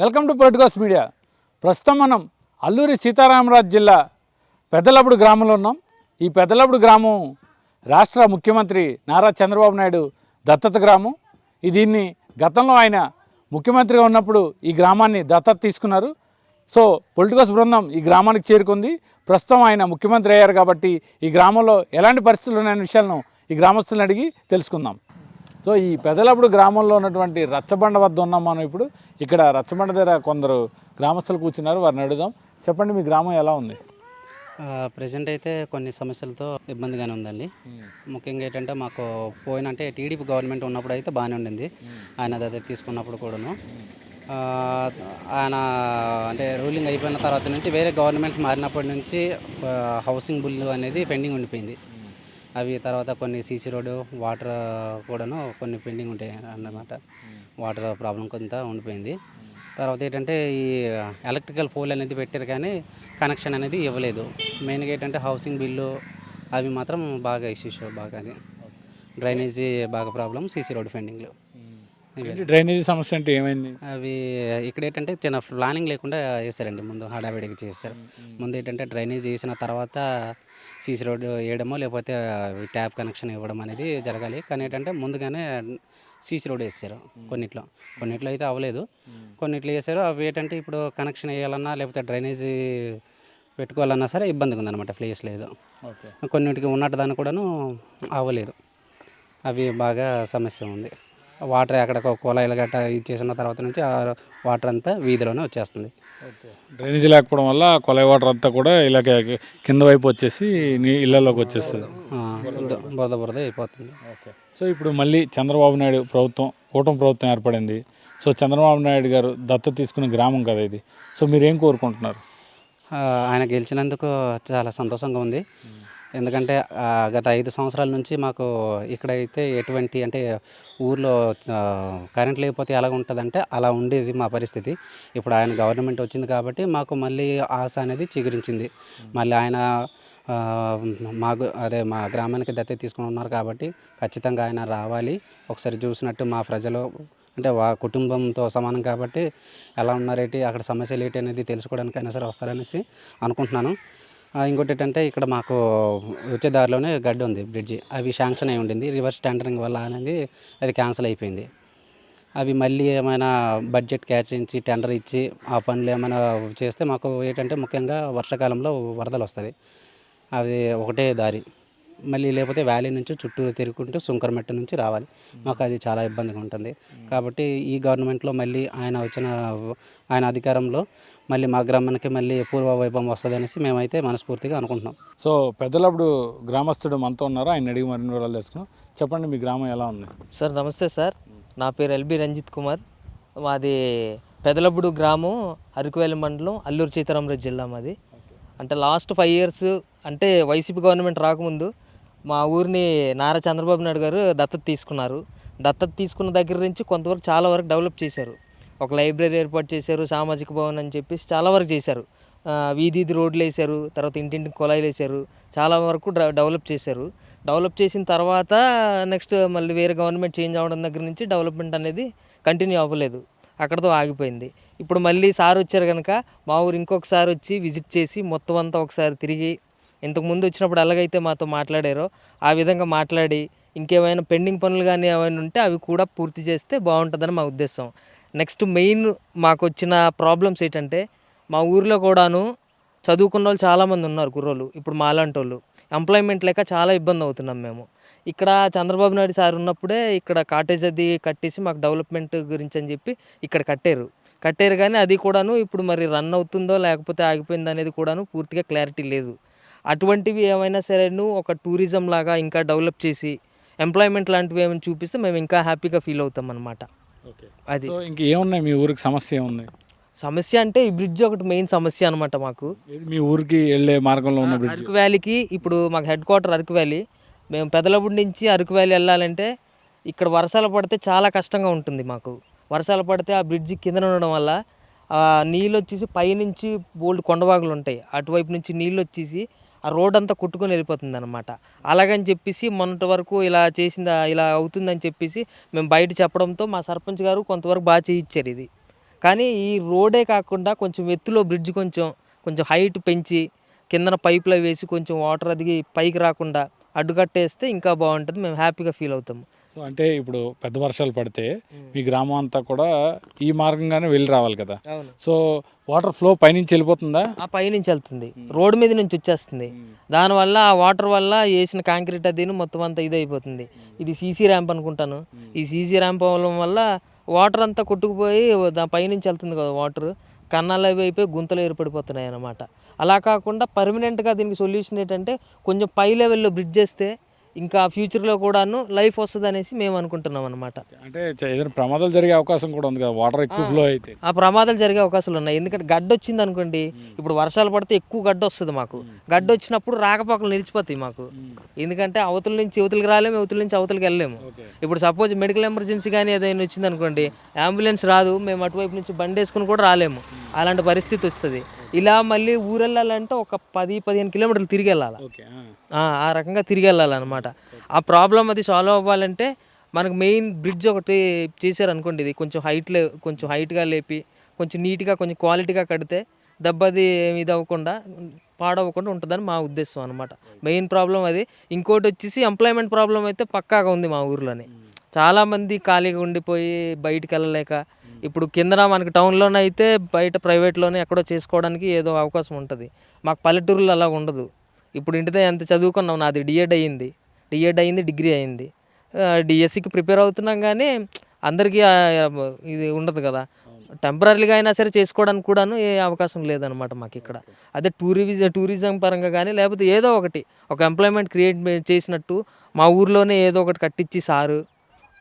Welcome to Politicos media. ప్రస్తుతం మనం అల్లూరి సీతారామరాజు జిల్లా పెద్దలప్పుడు గ్రామంలో ఉన్నాం. ఈ పెద్దలప్పుడు గ్రామం రాష్ట్ర ముఖ్యమంత్రి నారా చంద్రబాబు నాయుడు దత్తత గ్రామం. ఈ దీన్ని గతంలో ఆయన ముఖ్యమంత్రిగా ఉన్నప్పుడు ఈ గ్రామాన్ని దత్తత తీసుకున్నారు. సో పొలిటికోస్ బృందం ఈ గ్రామానికి చేరుకుంది. ప్రస్తుతం ఆయన ముఖ్యమంత్రి అయ్యారు కాబట్టి ఈ గ్రామంలో ఎలాంటి పరిస్థితులు ఉన్నాయనే విషయాలను ఈ గ్రామస్తులను అడిగి తెలుసుకుందాం. సో ఈ పెదలప్పుడు గ్రామంలో ఉన్నటువంటి రచ్చబండ వద్ద ఉన్నాం మనం ఇప్పుడు. ఇక్కడ రచ్చబండ దగ్గర కొందరు గ్రామస్తులు కూర్చున్నారు. వారిని అడుగుదాం. చెప్పండి మీ గ్రామం ఎలా ఉంది? ప్రజెంట్ అయితే కొన్ని సమస్యలతో ఇబ్బందిగానే ఉందండి. ముఖ్యంగా ఏంటంటే మాకు పోయిన అంటే టీడీపీ గవర్నమెంట్ ఉన్నప్పుడు అయితే బాగానే ఉండింది. ఆయన అదే తీసుకున్నప్పుడు కూడాను. ఆ, ఆయన అంటే రూలింగ్ అయిపోయిన తర్వాత నుంచి వేరే గవర్నమెంట్ మారినప్పటి నుంచి హౌసింగ్ బిల్లు అనేది పెండింగ్ ఉండిపోయింది. అవి తర్వాత కొన్ని సీసీ రోడ్డు వాటర్ కూడాను కొన్ని పెండింగ్ ఉంటాయి అన్నమాట. వాటర్ ప్రాబ్లం కొంత ఉండిపోయింది. తర్వాత ఏంటంటే ఈ ఎలక్ట్రికల్ పోల్ అనేది పెట్టారు కానీ కనెక్షన్ అనేది ఇవ్వలేదు. మెయిన్గా ఏంటంటే హౌసింగ్ బిల్లు అవి మాత్రం బాగా ఇష్యూస్ బాగా అది. డ్రైనేజీ బాగా ప్రాబ్లం సీసీ రోడ్ పెండింగ్లు ఏంటి డ్రైనేజీ సమస్య అంటే ఏమైంది? అవి ఇక్కడ ఏంటంటే చిన్న ప్లానింగ్ లేకుండా వేసారండి ముందు హడావిడికి చేస్తారు ముందు ఏంటంటే డ్రైనేజ్ వేసిన తర్వాత సీసీ రోడ్ వేయడమో లేకపోతే ట్యాప్ కనెక్షన్ ఇవ్వడం అనేది జరగాలి. కానీ ఏంటంటే ముందుగానే సీసీ రోడ్ వేసారు కొన్నిట్లో. కొన్నిట్లో అయితే అవ్వలేదు. కొన్నిట్లో వేసారు అవి ఏంటంటే ఇప్పుడు కనెక్షన్ వేయాలన్నా లేకపోతే డ్రైనేజీ పెట్టుకోవాలన్నా సరే ఇబ్బందిగా ఉందన్నమాట ప్లేస్ లేదు. కొన్నిటికి ఉన్నట్టు దాన్ని కూడాను అవ్వలేదు. అవి బాగా సమస్య ఉంది. వాటర్ ఎక్కడ కుళాయిలు గట్ట ఇచ్చేసిన తర్వాత నుంచి ఆ వాటర్ అంతా వీధిలోనే వచ్చేస్తుంది. డ్రైనేజీ లేకపోవడం వల్ల కొలై వాటర్ అంతా కూడా ఇలాగ కింద వైపు వచ్చేసి ఇళ్ళలోకి వచ్చేస్తుంది. బురద- బురద అయిపోతుంది. ఓకే. సో ఇప్పుడు మళ్ళీ చంద్రబాబు నాయుడు ప్రభుత్వం కూటమి ప్రభుత్వం ఏర్పడింది. సో చంద్రబాబు నాయుడు గారు దత్తత తీసుకున్న గ్రామం కదా ఇది. సో మీరు ఏం కోరుకుంటున్నారు ఆయన గెలిచినందుకు చాలా సంతోషంగా ఉంది. ఎందుకంటే గత ఐదు సంవత్సరాల నుంచి మాకు ఇక్కడైతే ఎటువంటి అంటే ఊర్లో కరెంట్ లేకపోతే ఎలా ఉంటుందంటే అలా ఉండేది మా పరిస్థితి. ఇప్పుడు ఆయన గవర్నమెంట్ వచ్చింది కాబట్టి మాకు మళ్ళీ ఆశ అనేది చిగురించింది. మళ్ళీ ఆయన మాకు అదే మా గ్రామానికి దత్త తీసుకుని ఉన్నారు కాబట్టి ఖచ్చితంగా ఆయన రావాలి. ఒకసారి చూసినట్టు మా ప్రజలు అంటే వా కుటుంబంతో సమానం కాబట్టి ఎలా ఉన్నారేటి అక్కడ సమస్యలు ఏంటి అనేది తెలుసుకోవడానికైనా సరే వస్తారనేసి అనుకుంటున్నాను. ఇంకోటి ఏంటంటే ఇక్కడ మాకు వచ్చే దారిలోనే గడ్డి ఉంది బ్రిడ్జి. అవి శాంక్షన్ అయి ఉండింది. రివర్స్ టెండరింగ్ వల్ల అనేది అది క్యాన్సిల్ అయిపోయింది. అవి మళ్ళీ ఏమైనా బడ్జెట్ కేటాయించి టెండర్ ఇచ్చి ఆ పనులు ఏమైనా చేస్తే మాకు ఏంటంటే ముఖ్యంగా వర్షాకాలంలో వరదలు వస్తుంది అది ఒకటే దారి. మళ్ళీ లేకపోతే వ్యాలీ నుంచి చుట్టూ తిరుగుకుంటూ సుంకరమెట్ట నుంచి రావాలి. మాకు అది చాలా ఇబ్బందిగా ఉంటుంది. కాబట్టి ఈ గవర్నమెంట్లో మళ్ళీ ఆయన వచ్చిన ఆయన అధికారంలో మళ్ళీ మా గ్రామానికి మళ్ళీ పూర్వ వైభవం వస్తుంది అనేసి మేమైతే మనస్ఫూర్తిగా అనుకుంటున్నాం. సో పెద్దలప్పుడు గ్రామస్తుడు మనతో ఉన్నారు? ఆయన అడిగి మరిన్ని వివరాలు తెలుసుకున్నాం చెప్పండి మీ గ్రామం ఎలా ఉంది? సార్ నమస్తే సార్. నా పేరు ఎల్బి రంజిత్ కుమార్. మాది పెదలబుడు గ్రామం అరకువేలి మండలం అల్లూరు సీతారామరాజు జిల్లా మాది. అంటే లాస్ట్ ఫైవ్ ఇయర్స్ అంటే వైసీపీ గవర్నమెంట్ రాకముందు మా ఊరిని నారా చంద్రబాబు నాయుడు గారు దత్తత తీసుకున్నారు. దత్తత తీసుకున్న దగ్గర నుంచి కొంతవరకు చాలా వరకు డెవలప్ చేశారు. ఒక లైబ్రరీ ఏర్పాటు చేశారు సామాజిక భవన్ అని చెప్పేసి చాలా వరకు చేశారు. వీధి రోడ్లు వేశారు తర్వాత ఇంటింటికి కుళాయిలు వేశారు చాలా వరకు డెవలప్ చేశారు. డెవలప్ చేసిన తర్వాత నెక్స్ట్ మళ్ళీ వేరే గవర్నమెంట్ చేంజ్ అవ్వడం దగ్గర నుంచి డెవలప్మెంట్ అనేది కంటిన్యూ అవ్వలేదు. అక్కడతో ఆగిపోయింది. ఇప్పుడు మళ్ళీ సార్ వచ్చారు కనుక మా ఊరు ఇంకొకసారి వచ్చి విజిట్ చేసి మొత్తం అంతా ఒకసారి తిరిగి ఇంతకు ముందు వచ్చినప్పుడు ఎలాగైతే మాతో మాట్లాడారో ఆ విధంగా మాట్లాడి ఇంకేమైనా పెండింగ్ పనులు కానీ ఏమైనా ఉంటే అవి కూడా పూర్తి చేస్తే బాగుంటుందని మా ఉద్దేశం. నెక్స్ట్ మెయిన్ మాకు వచ్చిన ప్రాబ్లమ్స్ ఏంటంటే మా ఊర్లో కూడాను చదువుకున్న వాళ్ళు చాలామంది ఉన్నారు కుర్రోళ్ళు. ఇప్పుడు మాలాంటి వాళ్ళు ఎంప్లాయ్మెంట్ లేక చాలా ఇబ్బంది అవుతున్నాం మేము. ఇక్కడ చంద్రబాబు నాయుడు సార్ ఉన్నప్పుడే ఇక్కడ కాటేజ్ అది కట్టేసి మాకు డెవలప్మెంట్ గురించి అని చెప్పి ఇక్కడ కట్టారు. కట్టారు కానీ అది కూడాను ఇప్పుడు మరి రన్ అవుతుందో లేకపోతే ఆగిపోయిందో అనేది కూడాను పూర్తిగా క్లారిటీ లేదు. అటువంటివి ఏమైనా సరే ఒక టూరిజం లాగా ఇంకా డెవలప్ చేసి ఎంప్లాయ్మెంట్ లాంటివి ఏమైనా చూపిస్తే మేము ఇంకా హ్యాపీగా ఫీల్ అవుతాం అనమాట అది. ఇంక ఏమున్నాయి? మీ ఊరికి సమస్య ఏముంది? సమస్య అంటే ఈ బ్రిడ్జ్ ఒకటి మెయిన్ సమస్య అనమాట మాకు. మీ ఊరికి వెళ్ళే మార్గంలో ఉన్న బ్రిడ్జ్ అరకు వ్యాలీకి ఇప్పుడు మాకు హెడ్ క్వార్టర్ అరకు వ్యాలీ మేము పెదలబుడి నుంచి అరకు వ్యాలీ వెళ్ళాలంటే ఇక్కడ వర్షాలు పడితే చాలా కష్టంగా ఉంటుంది మాకు. వర్షాలు పడితే ఆ బ్రిడ్జి కింద ఉండడం వల్ల నీళ్ళు వచ్చేసి పైనుంచి బోల్డ్ కొండవాగులు ఉంటాయి. అటువైపు నుంచి నీళ్ళు వచ్చేసి ఆ రోడ్ అంతా కొట్టుకొని వెళ్ళిపోతుంది అనమాట అలాగని చెప్పేసి మొన్నటి వరకు ఇలా చేసిందా ఇలా అవుతుందని చెప్పేసి మేము బయట చెప్పడంతో మా సర్పంచ్ గారు కొంతవరకు బాగా చేయించారు ఇది. కానీ ఈ రోడే కాకుండా కొంచెం ఎత్తులో బ్రిడ్జ్ కొంచెం కొంచెం హైట్ పెంచి కిందన పైపులు వేసి కొంచెం వాటర్ అది పైకి రాకుండా అడ్డుకట్టేస్తే ఇంకా బాగుంటుంది. మేము హ్యాపీగా ఫీల్ అవుతాము. సో అంటే ఇప్పుడు పెద్ద వర్షాలు పడితే మీ గ్రామం అంతా కూడా ఈ మార్గంగానే వెళ్ళి రావాలి కదా. సో వాటర్ ఫ్లో పైనుంచి వెళ్ళిపోతుందా? ఆ పైనుంచి వెళ్తుంది. రోడ్డు మీద నుంచి వచ్చేస్తుంది. దానివల్ల ఆ వాటర్ వల్ల వేసిన కాంక్రీట్ అది మొత్తం అంతా ఇది అయిపోతుంది ఇది సీసీ ర్యాంప్ అనుకుంటాను. ఈ సీసీ ర్యాంప్ అవ్వడం వల్ల వాటర్ అంతా కొట్టుకుపోయి దాని పైనుంచి వెళ్తుంది కదా వాటర్. కన్నాలు అవి అయిపోయి గుంతలు ఏర్పడిపోతున్నాయి అన్నమాట అలా కాకుండా పర్మనెంట్గా దీనికి సొల్యూషన్ ఏంటంటే కొంచెం పై లెవెల్లో బ్రిడ్జ్ చేస్తే ఇంకా ఫ్యూచర్లో కూడాను లైఫ్ వస్తుంది అనేసి మేము అనుకుంటున్నాం అనమాట అంటే ఏదైనా ప్రమాదాలు జరిగే అవకాశం కూడా ఉంది కదా వాటర్ ఎక్కువ ఫ్లో అయితే. ఆ ప్రమాదాలు జరిగే అవకాశాలు ఉన్నాయి. ఎందుకంటే గడ్డ వచ్చింది అనుకోండి ఇప్పుడు వర్షాలు పడితే ఎక్కువ గడ్డ వస్తుంది మాకు. గడ్డ వచ్చినప్పుడు రాకపోకలు నిలిచిపోతాయి మాకు. ఎందుకంటే అవతల నుంచి అవతలకి రాలేము అవతల నుంచి అవతలకి వెళ్ళలేము. ఇప్పుడు సపోజ్ మెడికల్ ఎమర్జెన్సీ కానీ ఏదైనా వచ్చింది అనుకోండి అంబులెన్స్ రాదు మేము అటువైపు నుంచి బండి వేసుకుని కూడా రాలేము. అలాంటి పరిస్థితి వస్తుంది. ఇలా మళ్ళీ ఊరు వెళ్ళాలంటే ఒక పది పదిహేను కిలోమీటర్లు తిరిగి వెళ్ళాలి ఆ. రకంగా తిరిగి వెళ్ళాలన్నమాట ఆ ప్రాబ్లం అది సాల్వ్ అవ్వాలంటే మనకు మెయిన్ బ్రిడ్జ్ ఒకటి చేశారు అనుకోండి ఇది. కొంచెం హైట్ లే కొంచెం హైట్గా లేపి కొంచెం నీట్గా కొంచెం క్వాలిటీగా కడితే దెబ్బది ఏమి ఇది అవ్వకుండా పాడవకుండా ఉంటుందని మా ఉద్దేశం అనమాట మెయిన్ ప్రాబ్లం అది. ఇంకోటి వచ్చేసి ఎంప్లాయ్మెంట్ ప్రాబ్లం అయితే పక్కాగా ఉంది మా ఊర్లోనే. చాలామంది ఖాళీగా ఉండిపోయి బయటికి వెళ్ళలేక ఇప్పుడు కిందన మనకి టౌన్లోనే అయితే బయట ప్రైవేట్లోనే ఎక్కడో చేసుకోవడానికి ఏదో అవకాశం ఉంటుంది. మాకు పల్లెటూరులో అలా ఉండదు. ఇప్పుడు ఇంటిదే ఎంత చదువుకున్నాం నాది డిఎడ్ అయ్యింది డిఎడ్ అయ్యింది డిగ్రీ అయింది. డిఎస్సికి ప్రిపేర్ అవుతున్నాం కానీ అందరికీ ఇది ఉండదు కదా. టెంపరీగా అయినా సరే చేసుకోవడానికి కూడాను ఏ అవకాశం లేదనమాట మాకు ఇక్కడ. అదే టూరిజం టూరిజం పరంగా కానీ లేకపోతే ఏదో ఒకటి ఒక ఎంప్లాయ్మెంట్ క్రియేట్ చేసినట్టు మా ఊర్లోనే ఏదో ఒకటి కట్టించి సారు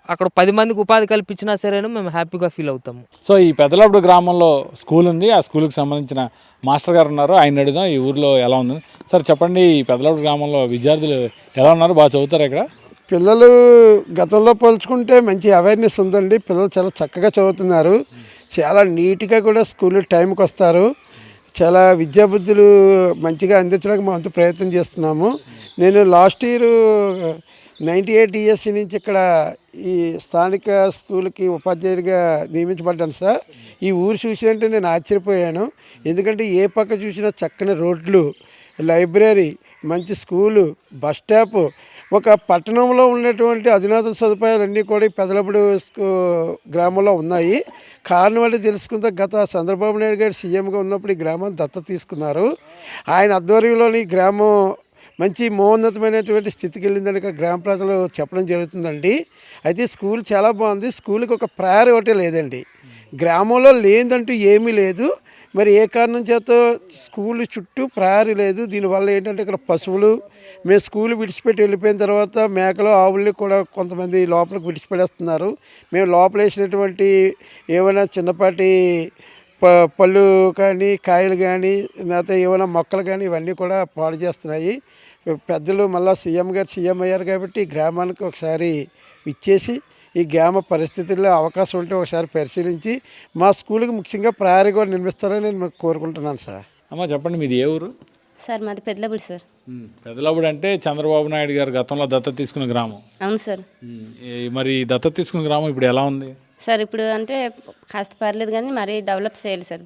అక్కడ పది మందికి ఉపాధి కల్పించినా సరేను మేము హ్యాపీగా ఫీల్ అవుతాము. సో ఈ పెద్దలప్పుడు గ్రామంలో స్కూల్ ఉంది. ఆ స్కూల్కి సంబంధించిన మాస్టర్ గారు ఉన్నారు. ఆయన అడుగుదాం ఈ ఊర్లో ఎలా ఉంది? సార్ చెప్పండి ఈ పెద్దలప్పుడు గ్రామంలో విద్యార్థులు ఎలా ఉన్నారు? బాగా చదువుతారు ఇక్కడ? పిల్లలు గతంలో పోల్చుకుంటే మంచి అవేర్నెస్ ఉందండి. పిల్లలు చాలా చక్కగా చదువుతున్నారు. చాలా నీట్గా కూడా స్కూల్ టైంకి వస్తారు. చాలా విద్యాబుద్ధులు మంచిగా అందించడానికి మా వంతు ప్రయత్నం చేస్తున్నాము. నేను last year ninety eight years నుంచి ఇక్కడ ఈ స్థానిక స్కూల్కి ఉపాధ్యాయుడిగా నియమించబడ్డాను సార్. ఈ ఊరు చూసినంటే నేను ఆశ్చర్యపోయాను. ఎందుకంటే ఏ పక్క చూసినా చక్కని రోడ్లు లైబ్రరీ మంచి స్కూలు బస్ స్టాప్ ఒక పట్టణంలో ఉన్నటువంటి అధునాతన సదుపాయాలన్నీ కూడా ఈ పెదలపూడి స్కూ గ్రామంలో ఉన్నాయి. కారణం అంటే తెలుసుకుంటే గత చంద్రబాబు నాయుడు గారు సీఎంగా ఉన్నప్పుడు ఈ గ్రామాన్ని దత్తత తీసుకున్నారు. ఆయన ఆధ్వర్యంలోని గ్రామం మంచి మోన్నతమైనటువంటి స్థితికి వెళ్ళిందని ఇక్కడ గ్రామ ప్రజలు చెప్పడం జరుగుతుందండి. అయితే స్కూల్ చాలా బాగుంది. స్కూల్కి ఒక ప్రయారిటీ లేదండి. గ్రామంలో లేదంటూ ఏమీ లేదు. మరి ఏ కారణం చేత స్కూల్ చుట్టూ ప్రయారి లేదు? దీనివల్ల ఏంటంటే ఇక్కడ పశువులు మేము స్కూల్ విడిచిపెట్టి వెళ్ళిపోయిన తర్వాత మేకలు ఆవుల్ని కూడా కొంతమంది లోపలికి విడిచిపెడేస్తున్నారు మేము లోపల వేసినటువంటి ఏమైనా చిన్నపాటి ప పళ్ళు కానీ కాయలు కానీ లేకపోతే ఏమైనా మొక్కలు కానీ ఇవన్నీ కూడా పాడు చేస్తున్నాయి. పెద్దలు మళ్ళీ సీఎం గారు సీఎం అయ్యారు కాబట్టి ఈ గ్రామానికి ఒకసారి ఇచ్చేసి ఈ గ్రామ పరిస్థితుల్లో అవకాశం ఉంటే ఒకసారి పరిశీలించి మా స్కూల్కి ముఖ్యంగా ప్రయారీ కూడా నిర్మిస్తారని నేను కోరుకుంటున్నాను సార్. అమ్మ చెప్పండి మీది ఏ ఊరు? సార్ మాది పెద్దలబుడి సార్. పెద్దలప్పుడు అంటే చంద్రబాబు నాయుడు గారు గతంలో దత్తత తీసుకున్న గ్రామం. అవును సార్. మరి దత్తత తీసుకున్న గ్రామం ఇప్పుడు ఎలా ఉంది? సార్ ఇప్పుడు అంటే కాస్త పర్లేదు కానీ మరీ డెవలప్ చేయాలి సార్.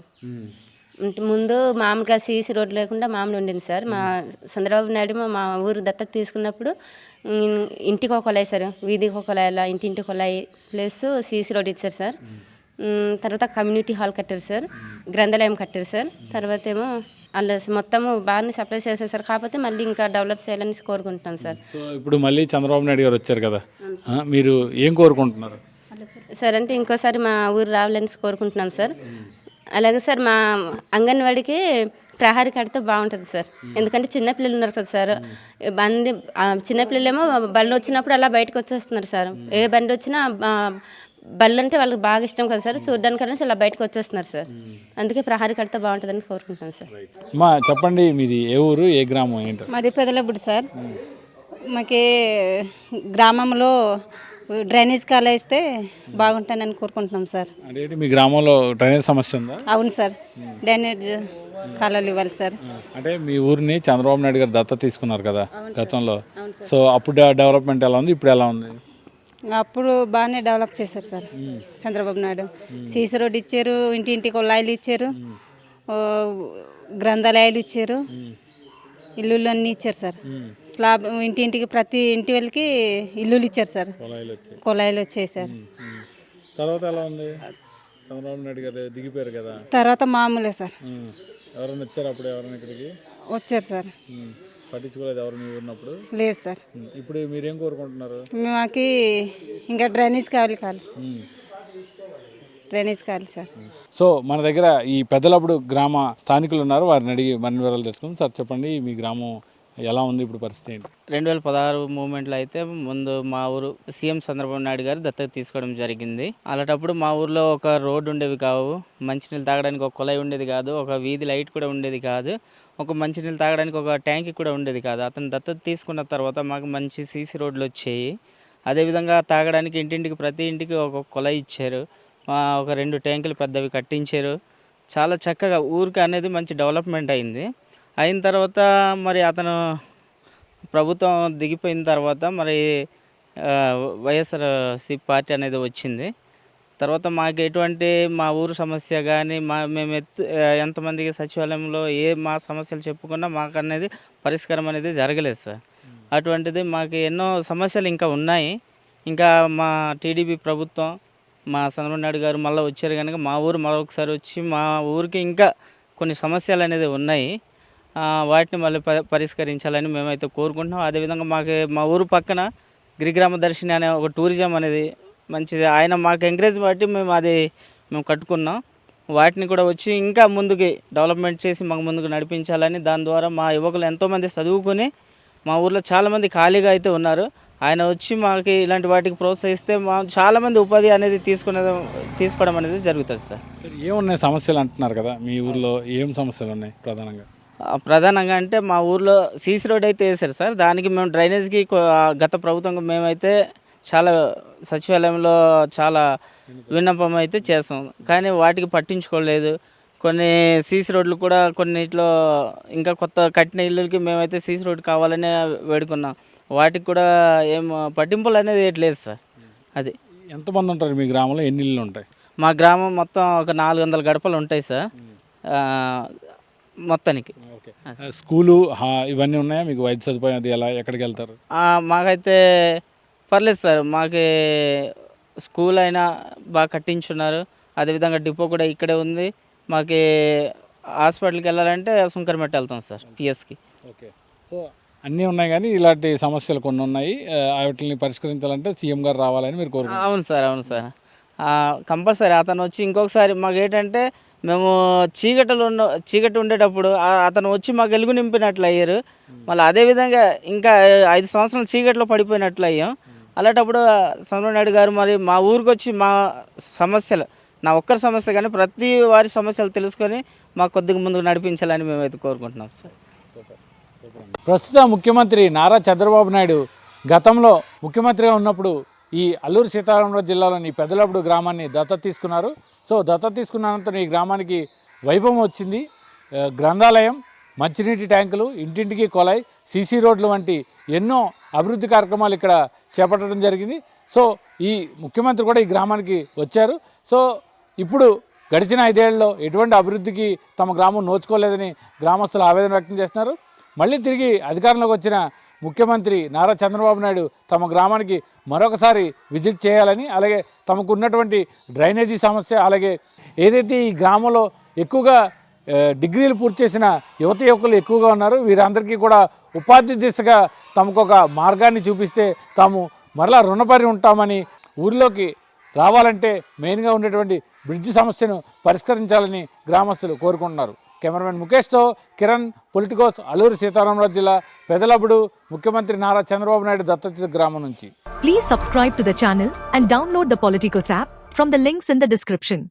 ముందు మామూలుగా సీసీ రోడ్ లేకుండా మామూలు ఉండింది సార్. మా చంద్రబాబు నాయుడు మా- ఊరు దత్తత తీసుకున్నప్పుడు ఇంటికి ఒక కొలాయి సార్. వీధికి ఒక కొలాయి అలా ఇంటింటి కొలాయి ప్లస్ సీసీ రోడ్ ఇచ్చారు సార్. తర్వాత కమ్యూనిటీ హాల్ కట్టారు సార్. గ్రంథాలయం కట్టారు సార్. తర్వాత ఏమో అలా మొత్తము బాగానే సప్లై చేశారు సార్. కాకపోతే మళ్ళీ ఇంకా డెవలప్ చేయాలని కోరుకుంటున్నాం సార్. ఇప్పుడు మళ్ళీ చంద్రబాబు నాయుడు గారు వచ్చారు కదా. మీరు ఏం కోరుకుంటున్నారు? సార్ అంటే ఇంకోసారి మా ఊరు రావాలని కోరుకుంటున్నాం సార్. అలాగే సార్ మా అంగన్వాడికి ప్రహారీ కడితే బాగుంటుంది సార్. ఎందుకంటే చిన్నపిల్లలు ఉన్నారు కదా సార్. బండి చిన్నపిల్లలేమో బండి వచ్చినప్పుడు అలా బయటకు వచ్చేస్తున్నారు సార్. ఏ బండి వచ్చినా బళ్ళు అంటే వాళ్ళకి బాగా ఇష్టం కదా సార్. చూడడానికన్నా అలా బయటకు వచ్చేస్తున్నారు సార్. అందుకే ప్రహారీ కడితే బాగుంటుందని కోరుకుంటున్నాను సార్. అమ్మా చెప్పండి మీది ఏ ఊరు ఏ గ్రామం ఏంటో? మాది పెదలబుడి సార్. మాకి గ్రామంలో డ్రైనేజ్ కాలువ ఇస్తే బాగుంటానని కోరుకుంటున్నాం సార్. అంటే మీ గ్రామంలో డ్రైనేజ్ సమస్య ఉందా? అవును సార్. డ్రైనేజ్ కాలువలు ఇవ్వాలి సార్. అంటే మీ ఊరిని చంద్రబాబు నాయుడు గారు దత్తత తీసుకున్నారు కదా గతంలో. సో అప్పుడు డెవలప్మెంట్ ఎలా ఉంది? ఇప్పుడు ఎలా ఉంది? అప్పుడు బాగానే డెవలప్ చేశారు sir Chandrababu Naidu. CC road ఇచ్చారు ఇంటింటికి కొల్లాయిలు ఇచ్చారు ఓ, గ్రంథాలయాలు ఇచ్చారు. ఇల్లులు అన్నీ ఇచ్చారు సార్. స్లాబ్ ఇంటింటికి ప్రతి ఇంటి వాళ్ళకి ఇల్లులు ఇచ్చారు సార్. పొలాయిలు వచ్చాయి. సార్. తర్వాత ఎలా ఉంది? చంద్రబాబు నాయుడు కదా దిగిపోయారు కదా. తర్వాత మామూలే సార్. ఎవరైనా వచ్చారు అప్పుడు ఎవరైనా ఇక్కడికి? వచ్చారు సార్. పట్టించుకోలేదు ఎవరు మీ ఉన్నప్పుడు లేదు సార్. ఇప్పుడు మీరేం కోరుకుంటున్నారు? మాకి ఇంకా డ్రైనేజ్ కావాలి కావాలి డ్రైనేజ్ కావాలి సార్. సో మన దగ్గర ఈ పెద్దలప్పుడు గ్రామ స్థానికులు ఉన్నారు. వారిని అడిగి మరిన్ని వివరాలు తెలుసుకుందాం. సార్ చెప్పండి మీ గ్రామం ఎలా ఉంది ఇప్పుడు పరిస్థితి ఏంటి? రెండు వేల పదహారు మూమెంట్లో అయితే ముందు మా ఊరు సీఎం చంద్రబాబు నాయుడు గారు దత్తత తీసుకోవడం జరిగింది. అలాంటప్పుడు మా ఊర్లో ఒక రోడ్డు ఉండేవి కావు. మంచినీళ్ళు తాగడానికి ఒక కుళాయి ఉండేది కాదు. ఒక వీధి లైట్ కూడా ఉండేది కాదు. ఒక మంచినీళ్ళు తాగడానికి ఒక ట్యాంక్ కూడా ఉండేది కాదు. అతను దత్తత తీసుకున్న తర్వాత మాకు మంచి సీసీ రోడ్లు వచ్చాయి. అదేవిధంగా తాగడానికి ఇంటింటికి ప్రతి ఇంటికి ఒక కుళాయి ఇచ్చారు. ఒక రెండు ట్యాంకులు పెద్దవి కట్టించారు. చాలా చక్కగా ఊరికి అనేది మంచి డెవలప్మెంట్ అయింది. అయిన తర్వాత మరి అతను ప్రభుత్వం దిగిపోయిన తర్వాత మరి వైఎస్ఆర్ సి పార్టీ అనేది వచ్చింది. తర్వాత మాకు ఎటువంటి మా ఊరు సమస్య కానీ మా మేము ఎత్తు ఎంతమందికి సచివాలయంలో ఏ మా సమస్యలు చెప్పుకున్నా మాకు అనేది పరిష్కారం అనేది జరగలేదు సార్. అటువంటిది మాకు ఎన్నో సమస్యలు ఇంకా ఉన్నాయి. ఇంకా మా టీడీపీ ప్రభుత్వం మా చంద్రబాబు నాయుడు గారు మళ్ళీ వచ్చారు కనుక మా ఊరు మరొకసారి వచ్చి మా ఊరికి ఇంకా కొన్ని సమస్యలు అనేది ఉన్నాయి. వాటిని మళ్ళీ పరిష్కరించాలని మేమైతే కోరుకుంటున్నాం. అదేవిధంగా మాకు మా ఊరు పక్కన గిరిగ్రామ దర్శిని అనే ఒక టూరిజం అనేది మంచిది. ఆయన మాకు ఎంకరేజ్ బట్టి మేము అది మేము కట్టుకున్నాం. వాటిని కూడా వచ్చి ఇంకా ముందుకి డెవలప్మెంట్ చేసి మాకు ముందుకు నడిపించాలని దాని ద్వారా మా యువకులు ఎంతోమంది చదువుకొని మా ఊర్లో చాలామంది ఖాళీగా అయితే ఉన్నారు. ఆయన వచ్చి మాకు ఇలాంటి వాటికి ప్రోత్సహిస్తే మా చాలామంది ఉపాధి అనేది తీసుకునే తీసుకోవడం అనేది జరుగుతుంది సార్. ఏమున్నాయి సమస్యలు అంటున్నారు కదా? మీ ఊర్లో ఏం సమస్యలు ఉన్నాయి ప్రధానంగా? ప్రధానంగా అంటే మా ఊర్లో సీసీ రోడ్ అయితే వేశారు సార్. దానికి మేము డ్రైనేజ్కి గత ప్రభుత్వంగా మేమైతే చాలా సచివాలయంలో చాలా విన్నపం అయితే చేసాం. కానీ వాటికి పట్టించుకోలేదు. కొన్ని సీసీ రోడ్లు కూడా కొన్నిట్లో ఇంకా కొత్త కట్టిన ఇళ్ళకి మేమైతే సీసీ రోడ్ కావాలనే వేడుకున్నాం. వాటికి కూడా ఏం పట్టింపులు అనేది ఏటి లేదు సార్. అది. ఎంతమంది ఉంటారు మీ గ్రామంలో? ఎన్ని ఇళ్ళు ఉంటాయి? మా గ్రామం మొత్తం ఒక నాలుగు వందల గడపలు ఉంటాయి సార్. మొత్తానికి. స్కూలు ఇవన్నీ ఉన్నాయా? మీకు వైద్య సదుపాయం అది ఎలా? ఎక్కడికి వెళ్తారు? మాకైతే పర్లేదు సార్. మాకు స్కూల్ అయినా బాగా కట్టించున్నారు. అదేవిధంగా డిపో కూడా ఇక్కడే ఉంది. మాకు హాస్పిటల్కి వెళ్ళాలంటే సుంకరమెట్ట వెళ్తాం సార్ పిఎస్కి. ఓకే. సో అన్నీ ఉన్నాయి కానీ ఇలాంటి సమస్యలు కొన్ని ఉన్నాయి. వాటిని పరిష్కరించాలంటే సీఎం గారు రావాలని మీరు కోరు అవును సార్ అవును సార్. కంపల్సరీ అతను వచ్చి ఇంకొకసారి మాకు ఏంటంటే మేము చీకటలు ఉన్న చీకటి ఉండేటప్పుడు అతను వచ్చి మాకు వెలుగు నింపినట్లు అయ్యారు. మళ్ళీ అదేవిధంగా ఇంకా ఐదు సంవత్సరాలు చీకట్లో పడిపోయినట్లు అయ్యాం. అలాంటప్పుడు చంద్రబాబు నాయుడు గారు మరి మా ఊరికి వచ్చి మా సమస్యలు నా ఒక్కరి సమస్య కానీ ప్రతి వారి సమస్యలు తెలుసుకొని మా కొద్దిగా ముందుకు నడిపించాలని మేమైతే కోరుకుంటున్నాం సార్. ప్రస్తుత ముఖ్యమంత్రి నారా చంద్రబాబు నాయుడు గతంలో ముఖ్యమంత్రిగా ఉన్నప్పుడు ఈ అల్లూరు సీతారామరాజు జిల్లాలోని పెద్దలప్పుడు గ్రామాన్ని దత్తత తీసుకున్నారు. సో దత్తత తీసుకున్న అనంతరం ఈ గ్రామానికి వైభవం వచ్చింది. గ్రంథాలయం మంచినీటి ట్యాంకులు ఇంటింటికి కొలాయి సీసీ రోడ్లు వంటి ఎన్నో అభివృద్ధి కార్యక్రమాలు ఇక్కడ చేపట్టడం జరిగింది. సో ఈ ముఖ్యమంత్రి కూడా ఈ గ్రామానికి వచ్చారు. సో ఇప్పుడు గడిచిన ఐదేళ్ళలో ఎటువంటి అభివృద్ధికి తమ గ్రామం నోచుకోలేదని గ్రామస్తులు ఆవేదన వ్యక్తం చేస్తున్నారు. మళ్ళీ తిరిగి అధికారంలోకి వచ్చిన ముఖ్యమంత్రి నారా చంద్రబాబు నాయుడు తమ గ్రామానికి మరొకసారి విజిట్ చేయాలని అలాగే తమకు ఉన్నటువంటి డ్రైనేజీ సమస్య అలాగే ఏదైతే ఈ గ్రామంలో ఎక్కువగా డిగ్రీలు పూర్తి చేసిన యువత యువకులు ఎక్కువగా ఉన్నారు వీరందరికీ కూడా ఉపాధి దిశగా తమకు ఒక మార్గాన్ని చూపిస్తే తాము మరలా రుణపడి ఉంటామని ఊరిలోకి రావాలంటే మెయిన్గా ఉండేటువంటి బ్రిడ్జ్ సమస్యను పరిష్కరించాలని గ్రామస్తులు కోరుకుంటున్నారు. కెమెరామెన్ ముఖేష్తో కిరణ్ పొలిటికోస్ అలూరు సీతారామరాజు జిల్లా పెదలబుడు ముఖ్యమంత్రి నారా చంద్రబాబు నాయుడు దత్తత గ్రామం నుంచి. Please subscribe to the channel and download the Politicos app from the links in the description